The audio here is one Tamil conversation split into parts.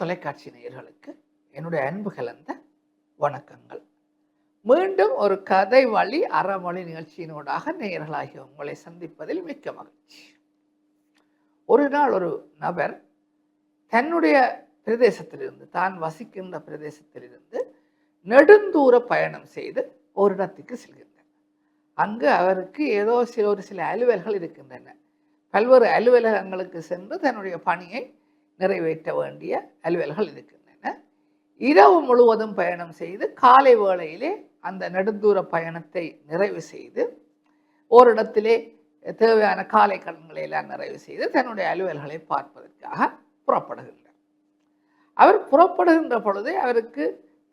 தொலைக்காட்சி நேயர்களுக்கு என்னுடைய அன்பு கலந்த வணக்கங்கள். மீண்டும் ஒரு கதை வழி அறமொழி நிகழ்ச்சியினூடாக நேயர்களாகிய உங்களை சந்திப்பதில் மிக்க மகிழ்ச்சி. ஒரு நாள் ஒரு நபர் தன்னுடைய பிரதேசத்திலிருந்து தான் வசிக்கின்ற பிரதேசத்திலிருந்து நெடுந்தூர பயணம் செய்து ஒரு இடத்துக்கு செல்கின்றார். அங்கு அவருக்கு ஏதோ சில ஒரு சில அலுவல்கள் இருக்கின்றன. பல்வேறு அலுவலகங்களுக்கு சென்று தன்னுடைய பணியை நிறைவேற்ற வேண்டிய அலுவல்கள் இருக்கின்றன. இரவு முழுவதும் பயணம் செய்து காலை வேளையிலே அந்த நெடுந்தூர பயணத்தை நிறைவு செய்து ஓரிடத்திலே தேவையான காலை கடன்களை எல்லாம் நிறைவு செய்து தன்னுடைய அலுவல்களை பார்ப்பதற்காக புறப்படுகின்றார் அவர் புறப்படுகின்ற பொழுதே அவருக்கு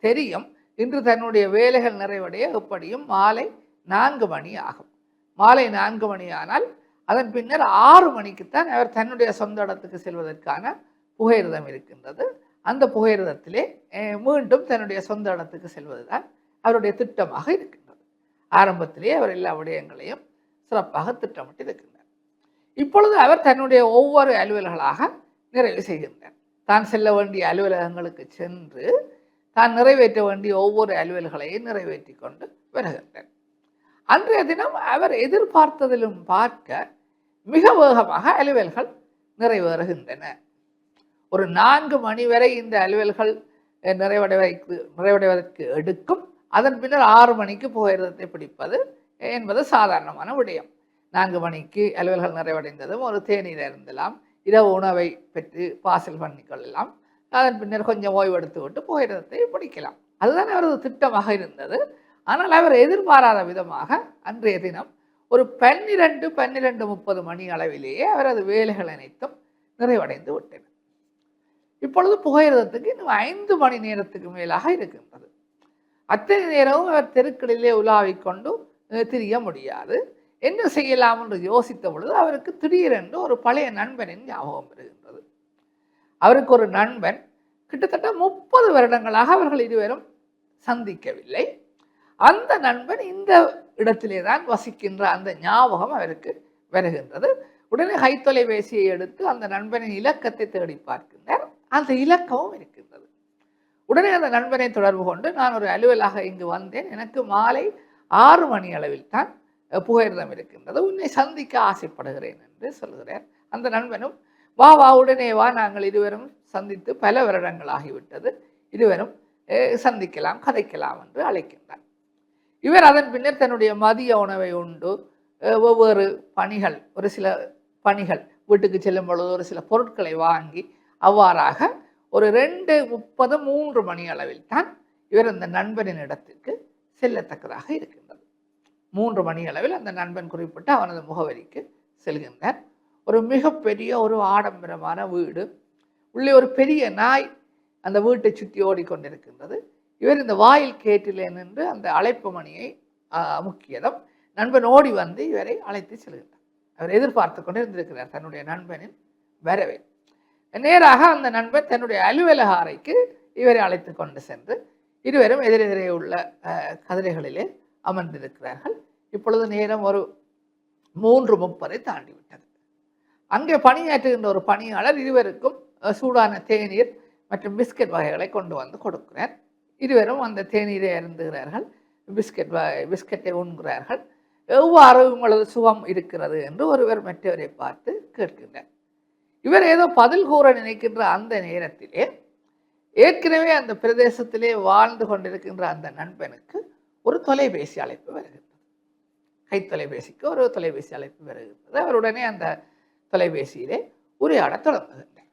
தெரியும் இன்று தன்னுடைய வேலைகள் நிறைவடைய எப்படியும் மாலை நான்கு மணி ஆகும். மாலை நான்கு மணி ஆனால் அதன் பின்னர் ஆறு மணிக்குத்தான் அவர் தன்னுடைய சொந்த இடத்துக்கு செல்வதற்கான புகையிரதம் இருக்கின்றது. அந்த புகையிரதத்திலே மீண்டும் தன்னுடைய சொந்த இடத்துக்கு செல்வதுதான் அவருடைய திட்டமாக இருக்கின்றது. ஆரம்பத்திலே அவர் எல்லா விடயங்களையும் சிறப்பாக திட்டமிட்டு இருக்கின்றார். இப்பொழுது அவர் தன்னுடைய ஒவ்வொரு அலுவல்களாக நிறைவு செய்கின்றார். தான் செல்ல வேண்டிய அலுவலகங்களுக்கு சென்று தான் நிறைவேற்ற வேண்டிய ஒவ்வொரு அலுவல்களையும் நிறைவேற்றி கொண்டு வருகின்றார். அன்றைய தினம் அவர் எதிர்பார்த்ததிலும் பார்க்க மிக வேகமாக அலுவல்கள் நிறைவேறுகின்றன. ஒரு நான்கு மணி வரை இந்த அலுவல்கள் நிறைவடைவதற்கு நிறைவடைவதற்கு எடுக்கும். அதன் பின்னர் ஆறு மணிக்கு புகையிரதத்தை பிடிப்பது என்பது சாதாரணமான விடயம். நான்கு மணிக்கு அலுவல்கள் நிறைவடைந்ததும் ஒரு தேநீர் இருந்தலாம் இரவு உணவை பெற்று பாசல் பண்ணிக்கொள்ளலாம். அதன் பின்னர் கொஞ்சம் ஓய்வெடுத்து விட்டு புகையிரதத்தை பிடிக்கலாம். அதுதான் அவரது திட்டமாக இருந்தது. ஆனால் அவர் எதிர்பாராத விதமாக அன்றைய தினம் ஒரு பன்னிரண்டு பன்னிரண்டு முப்பது மணி அளவிலேயே அவரது வேலைகள் அனைத்தும் நிறைவடைந்து விட்டன. இப்பொழுது புகையிரதத்துக்கு இன்னும் ஐந்து மணி நேரத்துக்கு மேலாக இருக்கின்றது. அத்தனை நேரமும் அவர் தெருக்களிலே உலாவிக் கொண்டு திரிய முடியாது. என்ன செய்யலாம் என்று யோசித்த பொழுது அவருக்கு திடீரென்று ஒரு பழைய நண்பனின் ஞாபகம் வருகின்றது. அவருக்கு ஒரு நண்பன் கிட்டத்தட்ட முப்பது வருடங்களாக அவர்கள் இருவரும் சந்திக்கவில்லை. அந்த நண்பன் இந்த இடத்திலே தான் வசிக்கின்ற அந்த ஞாபகம் அவருக்கு வருகின்றது. உடனே கைத்தொலைபேசியை எடுத்து அந்த நண்பனின் இலக்கத்தை தேடி பார்க்கின்றார். அந்த இலக்கமும் இருக்கின்றது. உடனே அந்த நண்பனை தொடர்பு கொண்டு நான் ஒரு அலுவலாக இங்கு வந்தேன். எனக்கு மாலை ஆறு மணி அளவில் தான் புகையிரதம் இருக்கின்றது. உன்னை சந்திக்க ஆசைப்படுகிறேன் என்று சொல்கிறார் அந்த நண்பனும் வா வா உடனே வா. நாங்கள் இருவரும் சந்தித்து பல வருடங்களாகிவிட்டது. இருவரும் சந்திக்கலாம் கதைக்கலாம் என்று அழைக்கின்றார். இவர் அதன் பின்னர் தன்னுடைய மதிய உணவை உண்டு ஒவ்வொரு பணிகள் ஒரு சில பணிகள் வீட்டுக்கு செல்லும் பொழுது ஒரு சில பொருட்களை வாங்கி அவ்வாறாக ஒரு ரெண்டு முப்பது மூன்று மணி அளவில் தான் இவர் அந்த நண்பனின் இடத்திற்கு செல்லத்தக்கதாக இருக்கின்றது. மூன்று மணி அளவில் அந்த நண்பன் குறிப்பிட்டு அவனது முகவரிக்கு செல்கின்றார். ஒரு மிகப்பெரிய ஒரு ஆடம்பரமான வீடு. உள்ளே ஒரு பெரிய நாய் அந்த வீட்டை சுற்றி ஓடிக்கொண்டிருக்கின்றது. இவர் இந்த வாயில் கேட்டிலே நின்று அந்த அழைப்பு மணியை முக்கியதும் நண்பன் ஓடி வந்து இவரை அழைத்து செல்கின்றார். அவர் எதிர்பார்த்து கொண்டு இருந்திருக்கிறார் தன்னுடைய நண்பனின் வரவை நேராக அந்த நண்பன் தன்னுடைய அலுவலக அறைக்கு இவரை அழைத்து கொண்டு சென்று இருவரும் எதிரெதிரே உள்ள கதிரைகளிலே அமர்ந்திருக்கிறார்கள். இப்பொழுது நேரம் ஒரு மூன்று முப்பதை தாண்டி விட்டது அங்கே பணியாற்றுகின்ற ஒரு பணியாளர் இருவருக்கும் சூடான தேநீர் மற்றும் பிஸ்கட் வகைகளை கொண்டு வந்து கொடுக்கிறார். இருவரும் அந்த தேநீரை அருந்துகிறார்கள். பிஸ்கட் வ- பிஸ்கட்டை உண்கிறார்கள். எவ்வாறு உங்களது சுகம் இருக்கிறது என்று ஒருவர் மற்றவரை பார்த்து கேட்கின்றார். இவர் ஏதோ பதில் கூற நினைக்கின்ற அந்த நேரத்திலே ஏற்கனவே அந்த பிரதேசத்திலே வாழ்ந்து கொண்டிருக்கின்ற அந்த நண்பனுக்கு ஒரு தொலைபேசி அழைப்பு வருகிறது கை தொலைபேசிக்கு ஒரு தொலைபேசி அழைப்பு வருகிறது அவர் உடனே அந்த தொலைபேசியிலே உரையாடத் தொடங்குகின்றார்.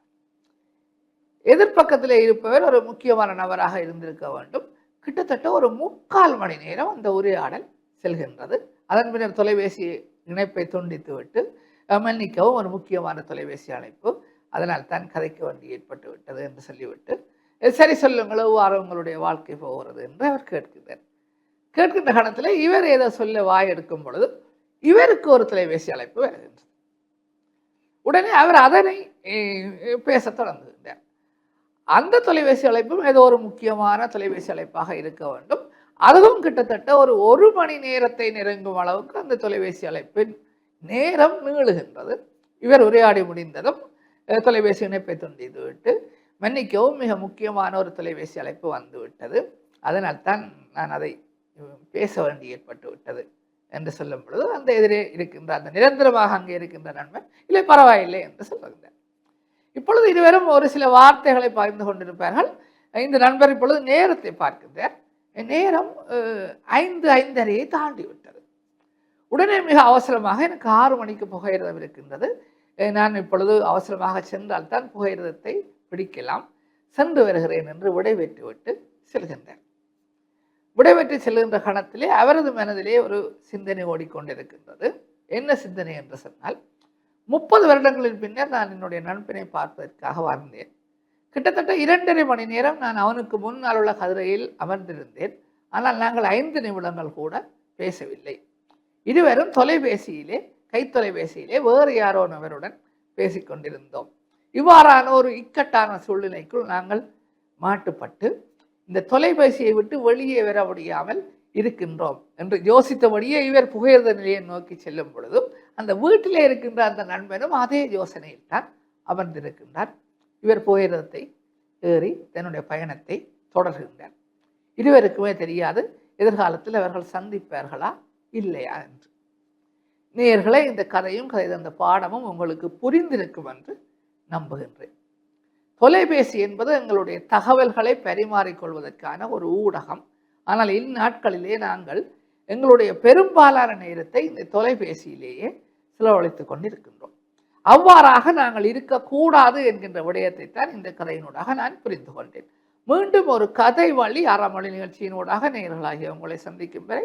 எதிர்ப்பக்கத்தில் இருப்பவர் ஒரு முக்கியமான நபராக இருந்திருக்க வேண்டும். கிட்டத்தட்ட ஒரு முக்கால் மணி நேரம் அந்த உரையாடல் செல்கின்றது. அதன் பின்னர் தொலைபேசி இணைப்பை துண்டித்துவிட்டு மன்னிக்கவும் ஒரு முக்கியமான தொலைபேசி அழைப்பு. அதனால் தான் கதைக்க வேண்டி ஏற்பட்டு விட்டது என்று சொல்லிவிட்டு சரி சொல்லுங்களோ எவ்வாறு உங்களுடைய வாழ்க்கை போகிறது என்று அவர் கேட்கிறார் கேட்கின்ற கணத்தில் இவர் ஏதோ சொல்ல வாய் எடுக்கும் பொழுது இவருக்கு ஒரு தொலைபேசி அழைப்பு வருகின்றது. உடனே அவர் அதனை பேசத் தொடங்குகின்றார். அந்த தொலைபேசி அழைப்பும் ஏதோ ஒரு முக்கியமான தொலைபேசி அழைப்பாக இருக்க வேண்டும். அதுவும் கிட்டத்தட்ட ஒரு ஒரு மணி நேரத்தை நெருங்கும் அளவுக்கு அந்த தொலைபேசி அழைப்பின் நேரம் நீளுகின்றது. இவர் உரையாடி முடிந்ததும் தொலைபேசி இணைப்பை துண்டித்து விட்டு மன்னிக்கவும் மிக முக்கியமான ஒரு தொலைபேசி அழைப்பு வந்துவிட்டது அதனால் தான் நான் அதை பேச வேண்டி ஏற்பட்டு விட்டது என்று சொல்லும் பொழுது அந்த எதிரே இருக்கின்ற அந்த நிரந்தரமாக அங்கே இருக்கின்ற நண்பன் இல்லை பரவாயில்லை என்று சொல்லுகின்றார். இப்பொழுது இருவரும் ஒரு சில வார்த்தைகளை பகிர்ந்து கொண்டிருப்பார்கள். இந்த நண்பர் இப்பொழுது நேரத்தை பார்க்கின்றார். நேரம் ஐந்து ஐந்தரையை தாண்டி விட்டது உடனே மிக அவசரமாக எனக்கு ஆறு மணிக்கு புகையிரதம் இருக்கின்றது. நான் இப்பொழுது அவசரமாக சென்றால்தான் புகையிரதத்தை பிடிக்கலாம். சென்று வருகிறேன் என்று விடைபெற்று விட்டு செல்கின்றார் விடைபெற்று செல்கின்ற கணத்திலே அவரது மனதிலே ஒரு சிந்தனை ஓடிக்கொண்டிருக்கின்றது. என்ன சிந்தனை என்று சொன்னால் முப்பது வருடங்களின் பின்னர் நான் என்னுடைய நண்பனை பார்ப்பதற்காக வாழ்ந்தேன் கிட்டத்தட்ட இரண்டரை மணி நேரம் நான் அவனுக்கு முன்னால் உள்ள கதிரையில் அமர்ந்திருந்தேன். ஆனால் நாங்கள் ஐந்து நிமிடங்கள் கூட பேசவில்லை. இருவரும் தொலைபேசியிலே கைத்தொலைபேசியிலே வேறு யாரோ நபருடன் பேசிக்கொண்டிருந்தோம். இவ்வாறான ஒரு இக்கட்டான சூழ்நிலைக்குள் நாங்கள் மாட்டுப்பட்டு இந்த தொலைபேசியை விட்டு வெளியே வர முடியாமல் இருக்கின்றோம் என்று யோசித்தபடியே இவர் புகையிரத நிலையை நோக்கி செல்லும் பொழுதும் அந்த வீட்டிலே இருக்கின்ற அந்த நண்பனும் அதே யோசனையில் தான் அமர்ந்திருக்கின்றார். இவர் புகையிரதத்தை ஏறி தன்னுடைய பயணத்தை தொடர்கின்றார். இருவருக்குமே தெரியாது எதிர்காலத்தில் அவர்கள் சந்திப்பார்களா இல்லையா என்று நேயர்களே இந்த கதையும் கதை தந்த பாடமும் உங்களுக்கு புரிந்திருக்கும் என்று நம்புகின்றேன். தொலைபேசி என்பது எங்களுடைய தகவல்களை பரிமாறிக்கொள்வதற்கான ஒரு ஊடகம். ஆனால் இந்நாட்களிலே நாங்கள் எங்களுடைய பெரும்பாலான நேரத்தை இந்த தொலைபேசியிலேயே செலவழித்துக் கொண்டிருக்கின்றோம். அவ்வாறாக நாங்கள் இருக்கக்கூடாது என்கின்ற விடயத்தை தான் இந்த கதையினூடாக நான் புரிந்து கொண்டேன். மீண்டும் ஒரு கதை வழி அறமொழி நிகழ்ச்சியினூடாக நேர்களாகிய உங்களை சந்திக்கும் வரை